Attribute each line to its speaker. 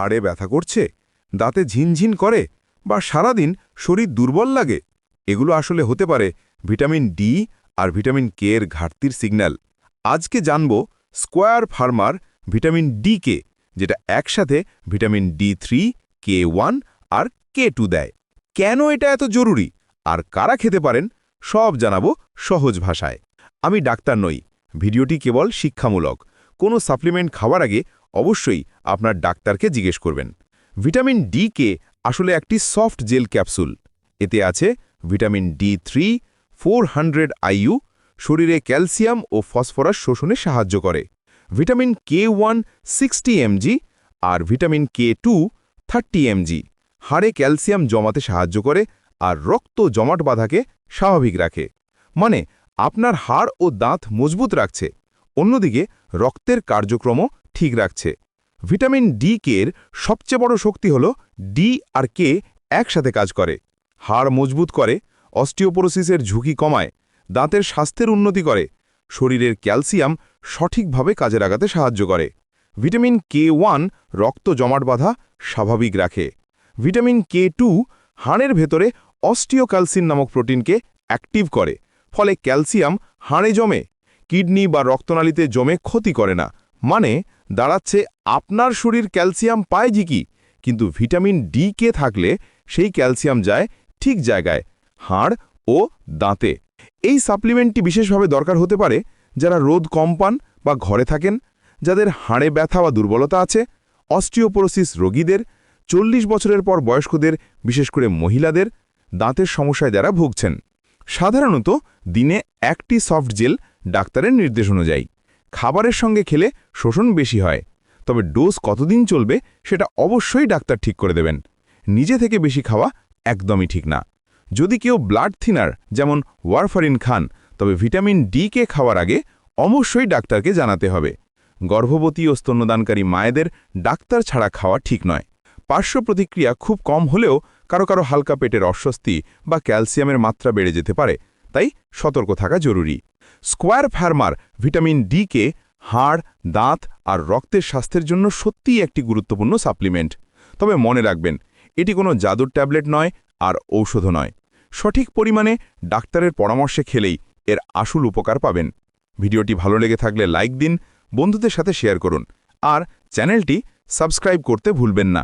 Speaker 1: হাড়ে ব্যথা করছে, দাঁতে ঝিনঝিন করে বা সারাদিন শরীর দুর্বল লাগে, এগুলো আসলে হতে পারে ভিটামিন ডি আর ভিটামিন কে এর ঘাটতির সিগন্যাল। আজকে জানব Square Farmer vitamin D K, যেটা একসাথে vitamin D three, K one আর কে টু দেয়। কেন এটা এত জরুরি আর কারা খেতে পারেন, সব জানাব সহজ ভাষায়। আমি ডাক্তার নই, ভিডিওটি কেবল শিক্ষামূলক। কোনো সাপ্লিমেন্ট খাওয়ার আগে অবশ্যই আপনার ডাক্তারকে জিজ্ঞেস করবেন। ভিটামিন ডি কে আসলে একটি সফট জেল ক্যাপসুল। এতে আছে vitamin D three four hundred IU শরীরে ক্যালসিয়াম ও ফসফরাস শোষণে সাহায্য করে। Vitamin K one sixty MG আর vitamin K two thirty MG হাড়ে ক্যালসিয়াম জমাতে সাহায্য করে আর রক্ত জমাট বাঁধাকে স্বাভাবিক রাখে। মানে আপনার হাড় ও দাঁত মজবুত রাখছে। অন্যদিকে, রক্তের কার্যক্রমও ঠিক রাখছে। ভিটামিন ডি কে এর সবচেয়ে বড় শক্তি হল ডি আর কে একসাথে কাজ করে। হাড় মজবুত করে অস্টিওপোরোসিসের ঝুঁকি কমায়, দাঁতের স্বাস্থ্যের উন্নতি করে, শরীরের ক্যালসিয়াম সঠিকভাবে কাজে লাগাতে সাহায্য করে। ভিটামিন কে ওয়ান রক্ত জমাট বাঁধা স্বাভাবিক রাখে। ভিটামিন কে টু হাড়ের ভেতরে অস্টিওক্যালসিন নামক প্রোটিনকে অ্যাক্টিভ করে, ফলে ক্যালসিয়াম হাড়ে জমে, কিডনি বা রক্তনালীতে জমে ক্ষতি করে না। মানে দাঁড়াচ্ছে আপনার শরীর ক্যালসিয়াম পায় জিকি কিন্তু ভিটামিন ডি কে থাকলে সেই ক্যালসিয়াম যায় ঠিক জায়গায়, হাড় ও দাঁতে। এই সাপ্লিমেন্টটি বিশেষভাবে দরকার হতে পারে যারা রোদ কম পান বা ঘরে থাকেন, যাদের হাড়ে ব্যথা বা দুর্বলতা আছে, অস্টিওপোরোসিস রোগীদের, চল্লিশ বছরের পর বয়স্কদের, বিশেষ করে মহিলাদের, দাঁতের সমস্যায় যারা ভুগছেন। সাধারণত দিনে একটি সফট জেল ডাক্তারের নির্দেশ অনুযায়ী। খাবারের সঙ্গে খেলে শোষণ বেশি হয়। তবে ডোজ কতদিন চলবে সেটা অবশ্যই ডাক্তার ঠিক করে দেবেন। নিজে থেকে বেশি খাওয়া একদমই ঠিক না। যদি কেউ ব্লাড থিনার, যেমন ওয়ারফারিন খান, তবে ভিটামিন ডি কে খাওয়ার আগে অবশ্যই ডাক্তারকে জানাতে হবে। গর্ভবতী ও স্তন্যদানকারী মায়েদের ডাক্তার ছাড়া খাওয়া ঠিক নয়। পার্শ্ব প্রতিক্রিয়া খুব কম হলেও কারও কারও হালকা পেটের অস্বস্তি বা ক্যালসিয়ামের মাত্রা বেড়ে যেতে পারে, তাই সতর্ক থাকা জরুরি। Square Farmer vitamin D K হাড়, দাঁত আর রক্তের স্বাস্থ্যের জন্য সত্যিই একটি গুরুত্বপূর্ণ সাপ্লিমেন্ট। তবে মনে রাখবেন, এটি কোনো জাদুর ট্যাবলেট নয় আর ঔষধ নয়। সঠিক পরিমাণে ডাক্তারের পরামর্শে খেলেই এর আসল উপকার পাবেন। ভিডিওটি ভালো লেগে থাকলে লাইক দিন, বন্ধুদের সাথে শেয়ার করুন আর চ্যানেলটি সাবস্ক্রাইব করতে ভুলবেন না।